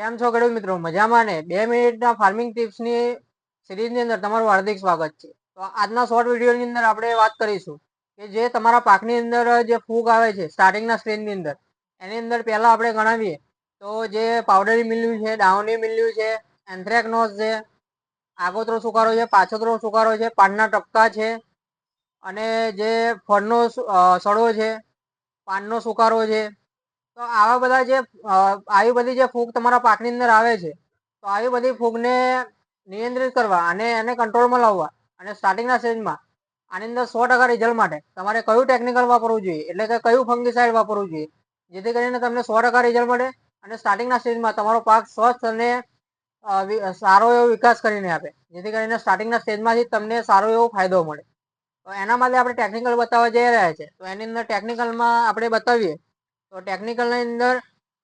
કેમ છો ખેડૂત મિત્રો? મજામાં ને? બે મિનિટના ફાર્મિંગ ટિપ્સની સિરીઝની અંદર તમારું હાર્દિક સ્વાગત છે. તો આજના શોર્ટ વિડીયોની અંદર આપણે વાત કરીશું કે જે તમારા પાકની અંદર જે ફૂગ આવે છે સ્ટાર્ટિંગના સ્ટેજની અંદર, એની અંદર પહેલાં આપણે ગણાવીએ. તો જે પાવડરી મિલ્યું છે ડાઉની મિલ્યું છે એન્થ્રેકનોસ છે, આગોતરો સુકારો છે, પાછોતરો સુકારો છે, પાનના ટપકા છે, અને જે ફળનો સડો છે, પાનનો સુકારો છે તો આવા બધા જે આવી બધી જે ફૂગ તમારા પાકની અંદર આવે છે, તો આવી બધી ફૂગને નિયંત્રિત કરવા અને એને કંટ્રોલમાં લાવવા અને સ્ટાર્ટિંગના સ્ટેજમાં આની અંદર સો ટકા રિઝલ્ટ માટે તમારે કયું ટેકનિકલ વાપરવું જોઈએ? એટલે કે કયું ફંગીસાઇડ વાપરવું જોઈએ? જેથી કરીને તમને સો ટકા રિઝલ્ટ મળે અને સ્ટાર્ટિંગના સ્ટેજમાં તમારો પાક સ્વસ્થ અને સારો એવો વિકાસ કરીને આપે. જેથી કરીને સ્ટાર્ટિંગના સ્ટેજમાંથી તમને સારો એવો ફાયદો મળે. તો એના માટે આપણે ટેકનિકલ બતાવવા જઈ રહ્યા છે. તો એની અંદર ટેકનિકલમાં આપણે બતાવીએ તો ટેકનિકલની અંદર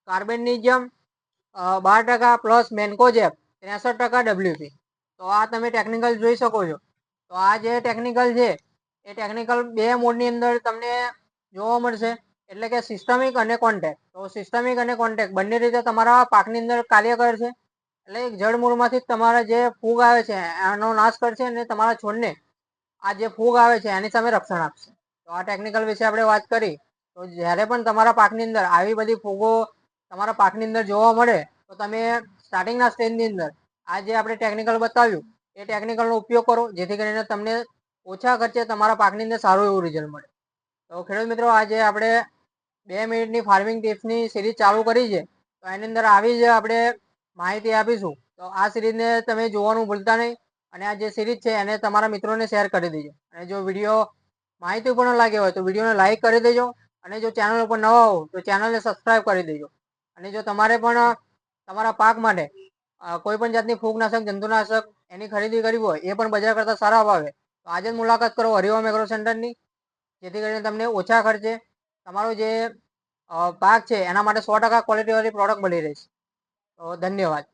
કાર્બેનિઝમ બાર ટકા પ્લસ મેન્કોજેપ ત્રેસઠ ટકા ડબ્લ્યુપી તો આ તમે ટેકનિકલ જોઈ શકો છો. તો આ જે ટેકનિકલ છે, એ ટેકનિકલ બે મોડની અંદર તમને જોવા મળશે. એટલે કે સિસ્ટમિક અને કોન્ટેક્ટ તો સિસ્ટમિક અને કોન્ટેક્ટ બંને રીતે તમારા પાકની અંદર કાર્ય કરશે એટલે જળમૂળમાંથી તમારા જે ફૂગ આવે છે, એનો નાશ કરશે અને તમારા છોડને આ જે ફૂગ આવે છે, એની સામે રક્ષણ આપશે. તો આ ટેકનિકલ વિશે આપણે વાત કરી. તો જ્યારે પણ તમારા પાકની અંદર આવી બધી ફૂગો તમારા પાકની અંદર જોવા મળે, તો તમે સ્ટાર્ટિંગના સ્ટેજની અંદર આ જે આપણે ટેકનિકલ બતાવ્યું, એ ટેકનિકલનો ઉપયોગ કરો, જેથી કરીને તમને ઓછા ખર્ચે તમારા પાકની અંદર સારું એવું રિઝલ્ટ મળે. તો ખેડૂત મિત્રો, આજે આપણે બે મિનિટની ફાર્મિંગ ટિપ્સની સિરીઝ ચાલુ કરી છે, તો એની અંદર આવી જ આપણે માહિતી આપીશું. તો આ સિરીઝને તમે જોવાનું ભૂલતા નહીં, અને આ જે સિરીઝ છે, એને તમારા મિત્રોને શેર કરી દેજો. અને જો વીડિયો માહિતી પણ લાગે હોય, તો વિડીયોને લાઇક કરી દેજો અને જો ચેનલ ઉપર નવા હો તો ચેનલને સબસ્ક્રાઈબ કરી દેજો. અને જો તમારે પણ તમારા પાક માટે કોઈ પણ જાતની ફૂગનાશક, જંતુનાશક એની ખરીદી કરવી હોય, એ પણ બજાર કરતાં સારા ભાવે. તો આજે જ મુલાકાત કરો હરિઓમ એગ્રો સેન્ટરની. જેથી કરીને તમને ઓછા ખર્ચે તમારો જે પાક છે, એના માટે સો ટકા ક્વોલિટીવાળી પ્રોડક્ટ મળી રહેશે. તો ધન્યવાદ.